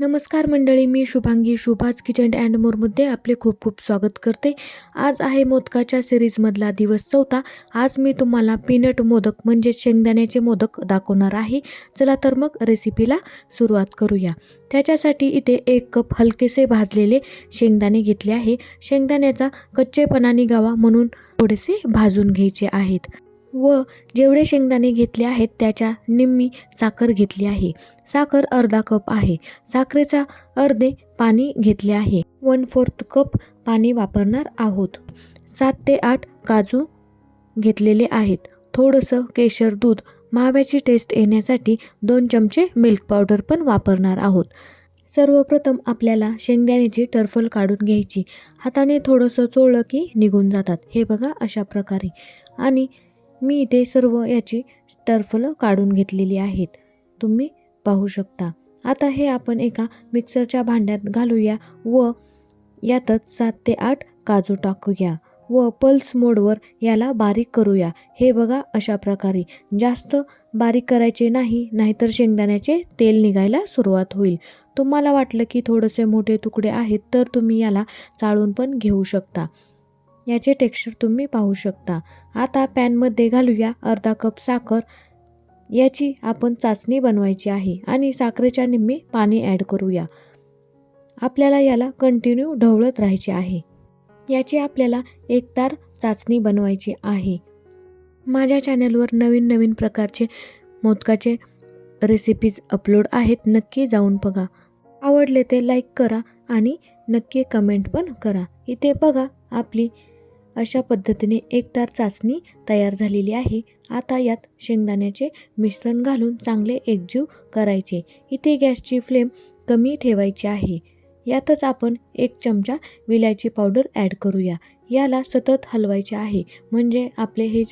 नमस्कार मंडळी मी शुभांगी शुभाज किचन अँड मोरमध्ये आपले खूप खूप स्वागत करते. आज आहे मोदकाच्या सिरीजमधला दिवस चौथा. आज मी तुम्हाला पीनट मोदक म्हणजे शेंगदाण्याचे मोदक दाखवणार आहे. चला तर मग रेसिपीला सुरुवात करूया. त्याच्यासाठी इथे एक कप हलकेसे भाजलेले शेंगदाणे घेतले आहे. शेंगदाण्याचा कच्चेपणा निघावा म्हणून थोडेसे भाजून घ्यायचे आहेत. व जेवढे शेंगदाणे घेतले आहेत त्याच्या निम्मी साखर घेतली आहे. साखर अर्धा कप आहे. साखरेचा अर्धे पाणी घेतले आहे. वन फोर्थ कप पाणी वापरणार आहोत. सात ते आठ काजू घेतलेले आहेत. थोडंसं केशर दूध. माव्याची टेस्ट येण्यासाठी दोन चमचे मिल्क पावडर पण वापरणार आहोत. सर्वप्रथम आपल्याला शेंगदाण्याची टरफल काढून घ्यायची. हाताने थोडंसं चोळलं की निघून जातात. हे बघा अशा प्रकारे. आणि मी इथे सर्व याची टर्फलं काढून घेतलेली आहेत. तुम्ही पाहू शकता. आता हे आपण एका मिक्सरच्या भांड्यात घालूया व यातच सात ते आठ काजू टाकूया व पल्स मोडवर याला बारीक करूया. हे बघा अशा प्रकारे. जास्त बारीक करायचे नाही नाहीतर शेंगदाण्याचे तेल निघायला सुरुवात होईल. तुम्हाला वाटलं की थोडेसे मोठे तुकडे आहेत तर तुम्ही याला चाळून पण घेऊ शकता. याचे टेक्स्चर तुम्ही पाहू शकता. आता पॅनमध्ये घालूया अर्धा कप साखर. याची आपण चाचणी बनवायची आहे आणि साखरेच्या निम्मी पाणी ॲड करूया. आपल्याला याला कंटिन्यू ढवळत राहायचे आहे. याची आपल्याला एक तार चाचणी बनवायची आहे. माझ्या चॅनलवर नवीन नवीन प्रकारचे मोदकाचे रेसिपीज अपलोड आहेत नक्की जाऊन बघा. आवडले ते लाईक करा आणि नक्की कमेंट पण करा. इथे बघा आपली अशा पद्धतीने एकदार चाचणी तयार झालेली आहे. आता यात शेंगदाण्याचे मिश्रण घालून चांगले एकजीव करायचे. इथे गॅसची फ्लेम कमी ठेवायची आहे. यातच आपण एक चमचा विलायची पावडर ॲड करूया. याला सतत हलवायचे आहे. म्हणजे आपले हे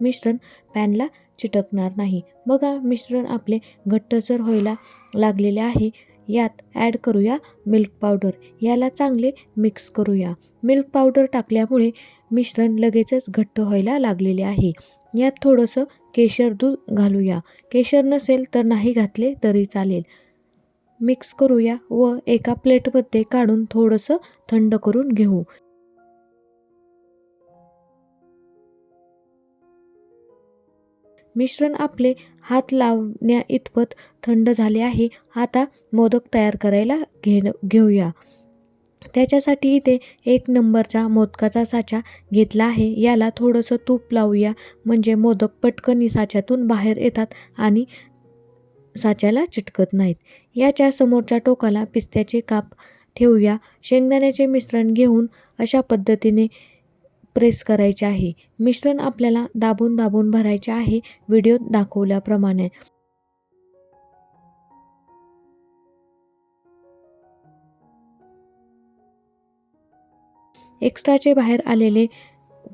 मिश्रण पॅनला चिटकणार नाही. बघा मिश्रण आपले घट्टसर व्हायला लागलेले आहे. यात ॲड करूया मिल्क पावडर याला चांगले मिक्स करूया. मिल्क पावडर टाकल्यामुळे मिश्रण लगेचच घट्ट व्हायला लागलेले आहे. यात थोडंसं केशर दूध घालूया. केशर नसेल तर नाही घातले तरी चालेल. मिक्स करूया व एका प्लेटमध्ये काढून थोडंसं थंड करून घेऊ. मिश्रण आपले हात लावण्या इतपत थंड झाले आहे. आता मोदक तयार करायला घे घेऊया. त्याच्यासाठी इथे एक नंबरचा मोदकाचा साचा घेतला आहे. याला थोडंसं तूप लावूया. म्हणजे मोदक पटकन साच्यातून बाहेर येतात आणि साच्याला चिटकत नाहीत. याच्या समोरच्या टोकाला पिस्त्याचे काप ठेवूया. शेंगदाण्याचे मिश्रण घेऊन अशा पद्धतीने प्रेस करायचे आहे. मिश्रण आपल्याला दाबून दाबून भरायचे आहे. व्हिडिओत दाखवल्याप्रमाणे. एक्स्ट्राचे बाहेर आलेले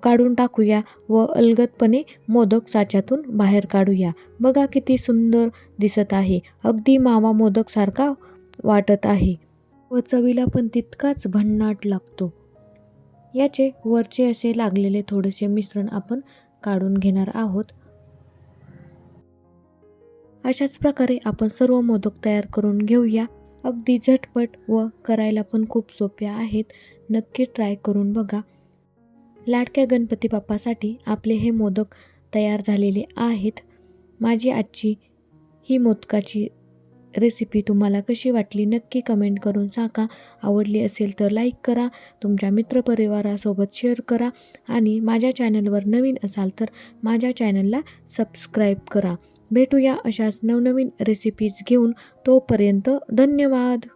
काढून टाकूया व अलगदपणे मोदक साच्यातून बाहेर काढूया. बघा किती सुंदर दिसत आहे. अगदी मावा मोदकसारखा वाटत आहे. व चवीला पण तितकाच भन्नाट लागतो. याचे वरचे असे लागलेले थोडेसे मिश्रण आपण काढून घेणार आहोत. अशाच प्रकारे आपण सर्व मोदक तयार करून घेऊया. अगदी झटपट व करायला पण खूप सोप्या आहेत. नक्की ट्राय करून बघा. लाडक्या गणपती बाप्पासाठी आपले हे मोदक तयार झालेले आहेत. माझी आजची ही मोदकाची रेसिपी तुम्हाला कशी वाटली नक्की कमेंट करून सांगा. आवडली असेल तर लाईक करा तुमच्या मित्रपरिवारासोबत शेअर करा आणि माझ्या चॅनलवर नवीन असाल तर माझ्या चॅनलला सबस्क्राईब करा. भेटूया अशाच नवनवीन रेसिपीज घेऊन तोपर्यंत धन्यवाद!